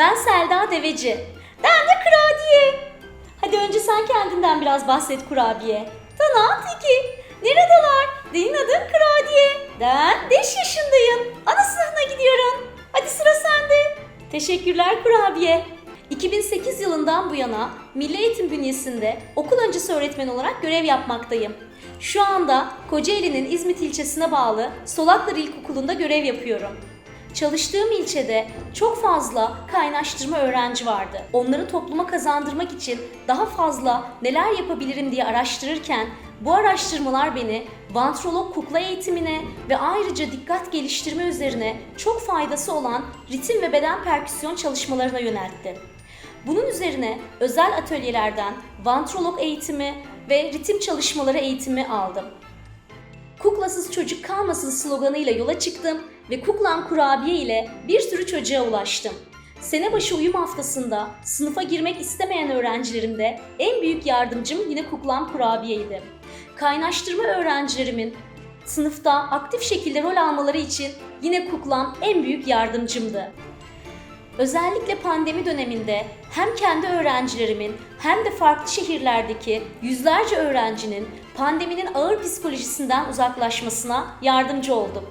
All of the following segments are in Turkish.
Ben Selda Deveci. Ben de Kurabiye. Hadi önce sen kendinden biraz bahset Kurabiye. Tanam Teki. Neredeler? Senin adın Kurabiye. Ben 5 yaşındayım. Ana sınıfına gidiyorum. Hadi sıra sende. Teşekkürler Kurabiye. 2008 yılından bu yana Milli Eğitim bünyesinde okul öncesi öğretmen olarak görev yapmaktayım. Şu anda Kocaeli'nin İzmit ilçesine bağlı Solaklar İlkokulu'nda görev yapıyorum. Çalıştığım ilçede çok fazla kaynaştırma öğrenci vardı. Onları topluma kazandırmak için daha fazla neler yapabilirim diye araştırırken bu araştırmalar beni vantrolog kukla eğitimine ve ayrıca dikkat geliştirme üzerine çok faydası olan ritim ve beden perküsyon çalışmalarına yöneltti. Bunun üzerine özel atölyelerden vantrolog eğitimi ve ritim çalışmaları eğitimi aldım. Kuklasız çocuk kalmasın sloganıyla yola çıktım ve Kuklam Kurabiye ile bir sürü çocuğa ulaştım. Sene başı uyum haftasında sınıfa girmek istemeyen öğrencilerimde en büyük yardımcım yine Kuklam Kurabiye'ydi. Kaynaştırma öğrencilerimin sınıfta aktif şekilde rol almaları için yine Kuklam en büyük yardımcımdı. Özellikle pandemi döneminde hem kendi öğrencilerimin hem de farklı şehirlerdeki yüzlerce öğrencinin pandeminin ağır psikolojisinden uzaklaşmasına yardımcı oldum.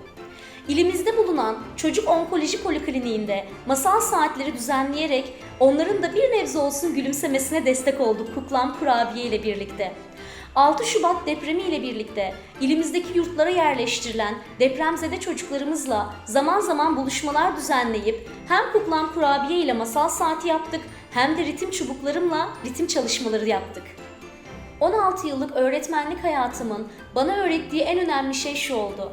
İlimizde bulunan Çocuk Onkoloji Polikliniğinde masal saatleri düzenleyerek onların da bir nebze olsun gülümsemesine destek olduk Kuklam Kurabiye ile birlikte. 6 Şubat depremi ile birlikte ilimizdeki yurtlara yerleştirilen depremzede çocuklarımızla zaman zaman buluşmalar düzenleyip hem Kuklam Kurabiye ile masal saati yaptık hem de ritim çubuklarımla ritim çalışmaları yaptık. 16 yıllık öğretmenlik hayatımın bana öğrettiği en önemli şey şu oldu.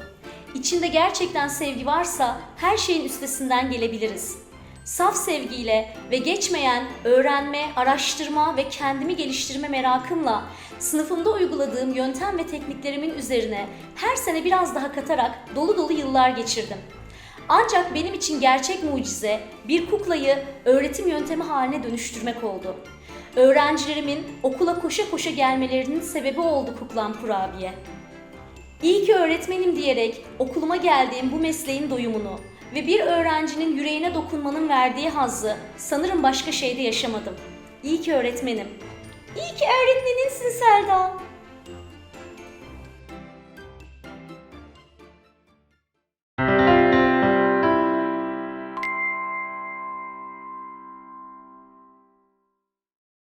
İçinde gerçekten sevgi varsa her şeyin üstesinden gelebiliriz. Saf sevgiyle ve geçmeyen öğrenme, araştırma ve kendimi geliştirme merakımla sınıfımda uyguladığım yöntem ve tekniklerimin üzerine her sene biraz daha katarak dolu dolu yıllar geçirdim. Ancak benim için gerçek mucize bir kuklayı öğretim yöntemi haline dönüştürmek oldu. Öğrencilerimin okula koşa koşa gelmelerinin sebebi oldu kuklam kurabiye. İyi ki öğretmenim diyerek okuluma geldiğim bu mesleğin doyumunu ve bir öğrencinin yüreğine dokunmanın verdiği hazzı sanırım başka şeyde yaşamadım. İyi ki öğretmenim. İyi ki öğretmeninsin Selda.